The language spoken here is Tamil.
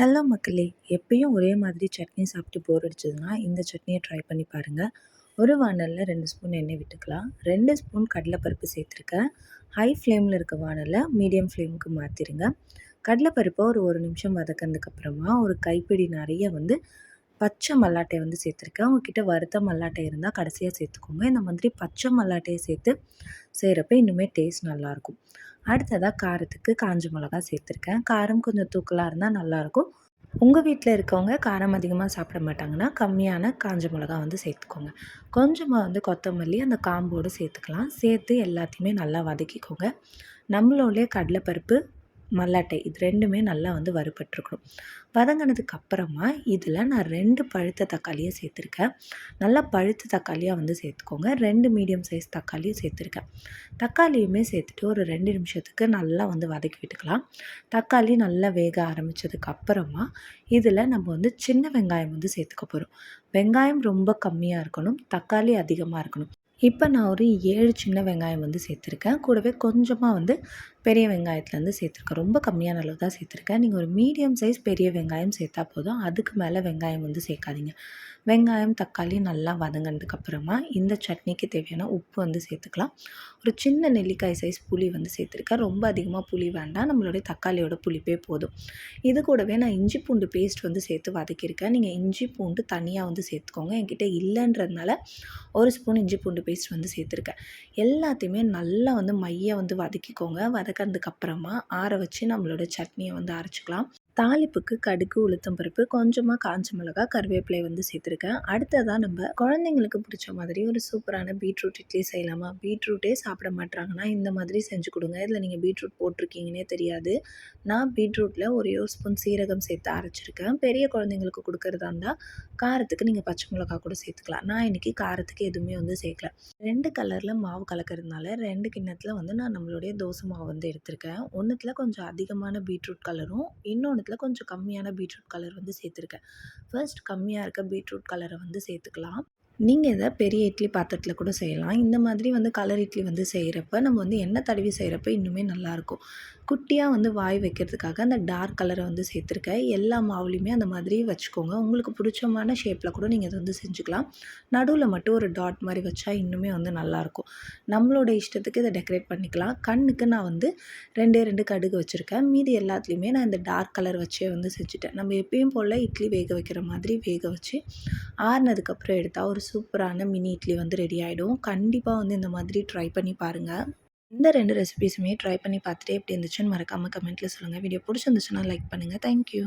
ஹலோ மக்களே எப்பயும் ஒரே மாதிரி சட்னி சாப்பிட்டு போர் அடிச்சதுன்னா இந்த சட்னியை ட்ரை பண்ணி பாருங்கள் ஒரு வானலில் ரெண்டு ஸ்பூன் எண்ணெய் விட்டுக்கலாம். ரெண்டு ஸ்பூன் கடலைப்பருப்பு சேர்த்துருக்கேன் ஹை ஃப்ளேமில் இருக்க வானலில் மீடியம் ஃப்ளேமுக்கு மாற்றிடுங்க கடலைப்பருப்பை ஒரு ஒரு நிமிஷம் வதக்கினதுக்கப்புறமா ஒரு கைப்பிடி நிறைய வந்து பச்சை மல்லாட்டை வந்து சேர்த்துருக்கேன். உங்ககிட்ட வறுத்த மல்லாட்டை இருந்தால் கடைசியாக சேர்த்துக்கோங்க. இந்த மாதிரி பச்சை மல்லாட்டையை சேர்த்து செய்கிறப்ப இன்னுமே டேஸ்ட் நல்லாயிருக்கும் அடுத்ததாக காரத்துக்கு காஞ்ச மிளகா சேர்த்துருக்கேன். காரம் கொஞ்சம் தூக்கலாக இருந்தால் நல்லாயிருக்கும் உங்கள் வீட்டில் இருக்கவங்க காரம் அதிகமாக சாப்பிட மாட்டாங்கன்னா கம்மியான காஞ்ச மிளகா வந்து சேர்த்துக்கோங்க. கொஞ்சமாக வந்து கொத்தமல்லி அந்த காம்போடு சேர்த்துக்கலாம். சேர்த்து எல்லாத்தையுமே நல்லா வதக்கிக்கோங்க. நம்மளோடைய கடலைப்பருப்பு மல்லாட்டை. இது ரெண்டுமே நல்லா வந்து வறுபட்டுருக்கணும். வதங்கினதுக்கு அப்புறமா இதில் நான் ரெண்டு பழுத்த தக்காளியை சேர்த்துருக்கேன். நல்லா பழுத்த தக்காளியாக வந்து சேர்த்துக்கோங்க. ரெண்டு மீடியம் சைஸ் தக்காளியும் சேர்த்துருக்கேன். தக்காளியுமே சேர்த்துட்டு ஒரு ரெண்டு நிமிஷத்துக்கு நல்லா வந்து வதக்கி விட்டுக்கலாம். தக்காளி நல்லா வேக ஆரம்பித்ததுக்கு அப்புறமா இதில் நம்ம வந்து சின்ன வெங்காயம் வந்து சேர்த்துக்க போகிறோம் வெங்காயம் ரொம்ப கம்மியாக இருக்கணும். தக்காளி அதிகமாக இருக்கணும். இப்போ நான் ஒரு ஏழு சின்ன வெங்காயம் வந்து சேர்த்துருக்கேன். கூடவே கொஞ்சமாக வந்து பெரிய வெங்காயத்துலேருந்து சேர்த்துருக்கேன். ரொம்ப கம்மியான அளவு தான் சேர்த்துருக்கேன். நீங்கள் ஒரு மீடியம் சைஸ் பெரிய வெங்காயம் சேர்த்தா போதும். அதுக்கு மேலே வெங்காயம் வந்து சேர்க்காதீங்க. வெங்காயம் தக்காளி நல்லா வதங்கினதுக்கப்புறமா இந்த சட்னிக்கு தேவையான உப்பு வந்து சேர்த்துக்கலாம். ஒரு சின்ன நெல்லிக்காய் சைஸ் புளி வந்து சேர்த்துருக்கேன். ரொம்ப அதிகமாக புளி வேண்டாம். நம்மளுடைய தக்காளியோட புளிப்பே போதும். இது கூடவே நான் இஞ்சி பூண்டு பேஸ்ட் வந்து சேர்த்து வதக்கியிருக்கேன். நீங்கள் இஞ்சி பூண்டு தனியாக வந்து சேர்த்துக்கோங்க. என்கிட்ட இல்லைன்றதுனால ஒரு ஸ்பூன் இஞ்சி பூண்டு பேஸ்ட் வந்து சேர்த்துருக்கேன். எல்லாத்தையுமே நல்லா வந்து மையை வந்து வதக்கிக்கோங்க. வதக்கினதுக்கப்புறமா ஆற வச்சு நம்மளோட சட்னியை வந்து அரைச்சிக்கலாம். தாளிப்புக்கு கடுகு உளுத்தம் பருப்பு கொஞ்சமாக காஞ்ச மிளகா கருவேப்பிலை வந்து சேர்த்துருக்கேன். அடுத்ததாக நம்ம குழந்தைங்களுக்கு பிடிச்ச மாதிரி ஒரு சூப்பரான பீட்ரூட் இட்லி செய்யலாமா? பீட்ரூட்டே சாப்பிட மாட்டாங்கன்னா இந்த மாதிரி செஞ்சு கொடுங்க. இதில் நீங்கள் பீட்ரூட் போட்டிருக்கீங்கன்னே தெரியாது. நான் பீட்ரூட்டில் ஒரே ஒரு ஸ்பூன் சீரகம் சேர்த்து அரைச்சிருக்கேன். பெரிய குழந்தைங்களுக்கு கொடுக்குறதா இருந்தால் காரத்துக்கு நீங்கள் பச்சை மிளகா கூட சேர்த்துக்கலாம். நான் இன்றைக்கி காரத்துக்கு எதுவுமே வந்து சேர்க்கல. ரெண்டு கலரில் மாவு கலக்கிறதுனால ரெண்டு கிண்ணத்தில் வந்து நான் நம்மளுடைய தோசை மாவு வந்து எடுத்திருக்கேன். ஒன்றுத்தில் கொஞ்சம் அதிகமான பீட்ரூட் கலரும் இன்னொன்று இடத்துல கொஞ்சம் கம்மியான பீட்ரூட் கலர் வந்து சேர்த்துருக்கேன். ஃபர்ஸ்ட் கம்மியாக இருக்க பீட்ரூட் கலரை வந்து சேர்த்துக்கலாம். நீங்கள் இதை பெரிய இட்லி பாத்திரத்தில் கூட செய்யலாம். இந்த மாதிரி வந்து கலர் இட்லி வந்து செய்கிறப்ப நம்ம வந்து எண்ணெய் தடவி செய்கிறப்ப இன்னுமே நல்லாயிருக்கும். குட்டியாக வந்து வாய் வைக்கிறதுக்காக அந்த டார்க் கலரை வந்து சேர்த்துருக்கேன் எல்லா மாவுலேயுமே அந்த மாதிரி வச்சுக்கோங்க. உங்களுக்கு பிடிச்சமான ஷேப்பில் கூட நீங்கள் இதை வந்து செஞ்சுக்கலாம். நடுவில் மட்டும் ஒரு டாட் மாதிரி வச்சா இன்னுமே வந்து நல்லாயிருக்கும். நம்மளோட இஷ்டத்துக்கு இதை டெக்கரேட் பண்ணிக்கலாம். கண்ணுக்கு நான் வந்து ரெண்டே ரெண்டு கடுகு வச்சுருக்கேன். மீதி எல்லாத்துலேயுமே நான் இந்த டார்க் கலர் வச்சே வந்து செஞ்சுட்டேன். நம்ம எப்பயும் போல் இட்லி வேக வைக்கிற மாதிரி வேக வச்சு ஆறுனதுக்கப்புறம் எடுத்தால் ஒரு சூப்பரான மினி இட்லி வந்து ரெடி ஆகிடும் கண்டிப்பாக வந்து இந்த மாதிரி ட்ரை பண்ணி பாருங்கள் இந்த ரெண்டு ரெசிபிஸுமே ட்ரை பண்ணி பார்த்துட்டு எப்படி இருந்துச்சுன்னு மறக்காமல் கமெண்ட்டில் சொல்லுங்கள் வீடியோ பிடிச்சிருந்துச்சுன்னா லைக் பண்ணுங்கள் தேங்க்யூ